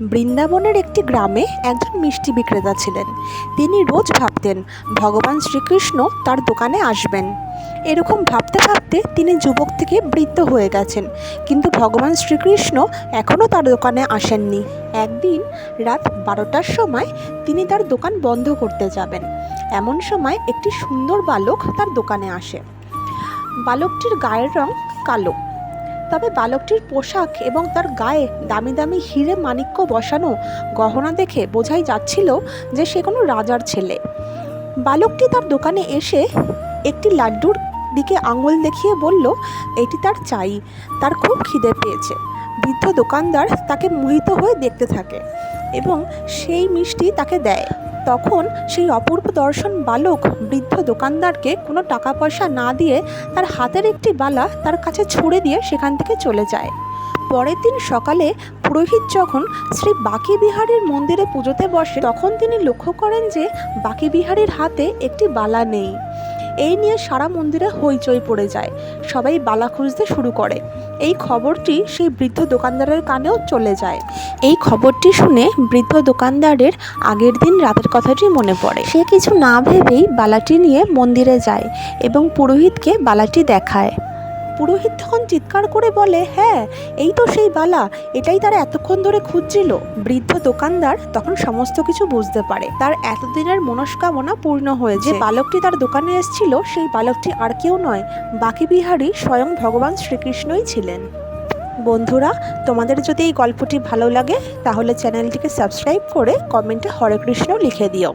বৃন্দাবনের একটি গ্রামে একজন মিষ্টি বিক্রেতা ছিলেন। তিনি রোজ ভাবতেন, ভগবান শ্রীকৃষ্ণ তার দোকানে আসবেন। এরকম ভাবতে ভাবতে তিনি যুবক থেকে বৃদ্ধ হয়ে গেছেন। কিন্তু ভগবান শ্রীকৃষ্ণ এখনও তার দোকানে আসেননি। একদিন রাত বারোটার সময় তিনি তার দোকান বন্ধ করতে যাবেন। এমন সময় একটি সুন্দর বালক তার দোকানে আসে। বালকটির গায়ের রং কালো। তবে বালকটির পোশাক এবং তার গায়ে দামি দামি হিরে মাণিক্য বসানো গহনা দেখে বোঝাই যাচ্ছিল যে সে কোনো রাজার ছেলে। বালকটি তার দোকানে এসে একটি লাড্ডুর দিকে আঙুল দেখিয়ে বলল, এটি তার চাই। তার খুব খিদে পেয়েছে। বৃদ্ধ দোকানদার তাকে মোহিত হয়ে দেখতে থাকে এবং সেই মিষ্টি তাকে দেয়। তখন সেই অপূর্ব দর্শন বালক বৃদ্ধ দোকানদারকে কোনো টাকা পয়সা না দিয়ে তার হাতের একটি বালা তার কাছে ছুড়ে দিয়ে সেখান থেকে চলে যায়। পরের দিন সকালে পুরোহিত যখন শ্রী বাকি বিহারীর মন্দিরে পুজোতে বসে, তখন তিনি লক্ষ্য করেন যে বাকি বিহারীর হাতে একটি বালা নেই। এই নিয়ে সারা মন্দিরে হইচই পড়ে যায়। সবাই বালা খুঁজতে শুরু করে। এই খবরটি সেই বৃদ্ধ দোকানদারের কানেও চলে যায়। এই খবরটি শুনে বৃদ্ধ দোকানদারের আগের দিন রাতের কথাটি মনে পড়ে। সে কিছু না ভেবেই বালাটি নিয়ে মন্দিরে যায় এবং পুরোহিতকে বালাটি দেখায়। পুরোহিত তখন চিৎকার করে বলে হ্যাঁ এই তো সেই বালা। এটাই তারা এতক্ষণ ধরে খুঁজছিল। বৃদ্ধ দোকানদার তখন সমস্ত কিছু বুঝতে পারে। তার এতদিনের মনস্কামনা পূর্ণ হয়েছে। যে বালকটি তার দোকানে এসেছিল সেই বালকটি আর কেউ নয় বাকি বিহারী স্বয়ং ভগবান শ্রীকৃষ্ণই ছিলেন। বন্ধুরা তোমাদের যদি এই গল্পটি ভালো লাগে তাহলে চ্যানেলটিকে সাবস্ক্রাইব করে কমেন্টে হরে কৃষ্ণ লিখে দিও।